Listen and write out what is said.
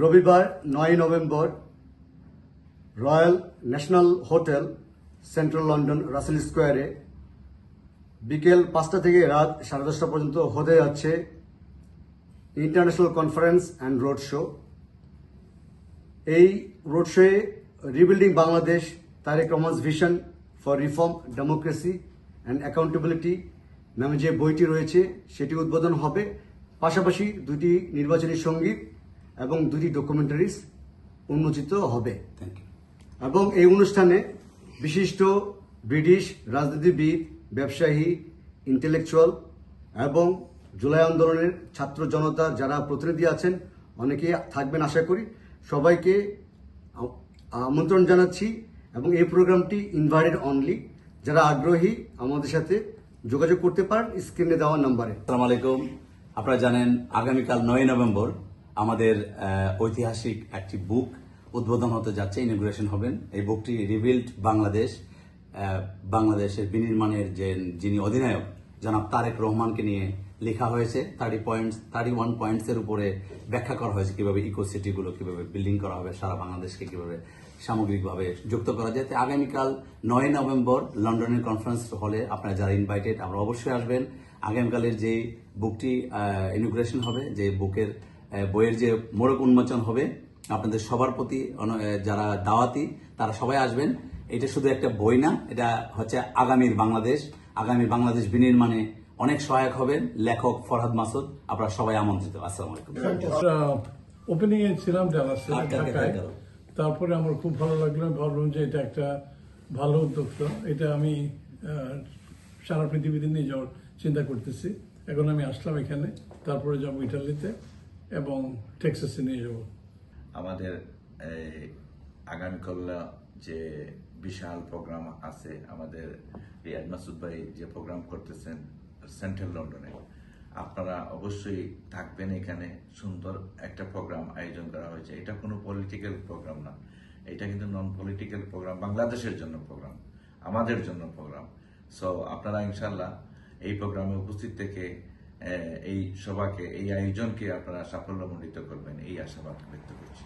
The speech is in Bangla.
রবিবার নয় November Royal National Hotel, central London, Russell স্কোয়ারে বিকেল পাঁচটা থেকে রাত সাড়ে দশটা পর্যন্ত হতে যাচ্ছে international conference and road show. এই road শোয়ে rebuilding Bangladesh, Tarique Rahman's vision for reform democracy and accountability নামে যে বইটি রয়েছে, সেটি উদ্বোধন হবে। পাশাপাশি দুটি নির্বাচনী সংগীত এবং দুটি ডকুমেন্টারিজ উন্মোচিত হবে। থ্যাংক ইউ এবং এই অনুষ্ঠানে বিশিষ্ট ব্রিটিশ রাজনীতিবিদ ব্যবসায়ী ইন্টেলেকচুয়াল এবং জুলাই আন্দোলনের ছাত্র জনতা যারা প্রতিনিধি আছেন অনেকে থাকবেন আশা করি। সবাইকে আমন্ত্রণ জানাচ্ছি এবং এই প্রোগ্রামটি ইনভাইটেড অনলি যারা আগ্রহী আমাদের সাথে যোগাযোগ করতে পারেন স্ক্রিনে দেওয়া নাম্বারে। আসসালামু আলাইকুম। আপনারা জানেন আগামীকাল নয় নভেম্বর আমাদের ঐতিহাসিক একটি বুক উদ্বোধন হতে যাচ্ছে ইনগ্রেশন হবেন। এই বুকটি রিবিল্ড বাংলাদেশ বাংলাদেশের বিনির্মাণের যে যিনি অধিনায়ক, জনাব তারেক রহমানকে নিয়ে লেখা হয়েছে। Thirty points thirty one points এর উপরে ব্যাখ্যা করা হয়েছে কীভাবে ইকোসিটি গুলো কীভাবে বিল্ডিং করা হবে, সারা বাংলাদেশকে কীভাবে সামগ্রিকভাবে যুক্ত করা যায়। তো আগামীকাল নয় নভেম্বর লন্ডনের কনফারেন্স হলে আপনারা যারা ইনভাইটেড আমরা অবশ্যই আসবেন। আগামীকালের যে বুকটি ইনোগ্রেশন হবে যে বুকের বইয়ের যে মোড়ক উন্মোচন হবে আপনাদের সবার প্রতি যারা দাওয়াতি তারা সবাই আসবেন। এটা শুধু একটা বই না এটা হচ্ছে আগামীর বাংলাদেশ। আগামী বাংলাদেশ বিনির্মাণে অনেক সহায়ক হবেন লেখক ফরহাদ মাসুদ আপনারা সবাই আমন্ত্রিত। আসসালামু আলাইকুম। ওপেনিং এ ছিলাম ঢাকায়। এগারো। তারপরে আমার খুব ভালো লাগল ভাবলাম যে এটা একটা ভালো উদ্যোক্তা। এটা আমি সারা পৃথিবীতে নিয়ে যাওয়ার চিন্তা করতেছি। এখন আমি আসলাম এখানে তারপরে যাব ইটালিতে। এবং টেক্সাসে নিয়ে যাব আমাদের আগামীকাল যে বিশাল প্রোগ্রাম আছে, আমাদের রিয়াদ মাসুদ ভাই যে প্রোগ্রাম করতেছেন সেন্ট্রাল লন্ডনে, আপনারা অবশ্যই থাকবেন এখানে। সুন্দর একটা প্রোগ্রাম আয়োজন করা হয়েছে। এটা কোনো পলিটিক্যাল প্রোগ্রাম না। এটা কিন্তু নন পলিটিক্যাল প্রোগ্রাম, বাংলাদেশের জন্য প্রোগ্রাম, আমাদের জন্য প্রোগ্রাম। সো আপনারা ইনশাল্লাহ এই প্রোগ্রামে উপস্থিত থেকে এই সভাকে এই আয়োজনকে আপনারা সাফল্যমণ্ডিত করবেন এই আশাবাদ ব্যক্ত করছি।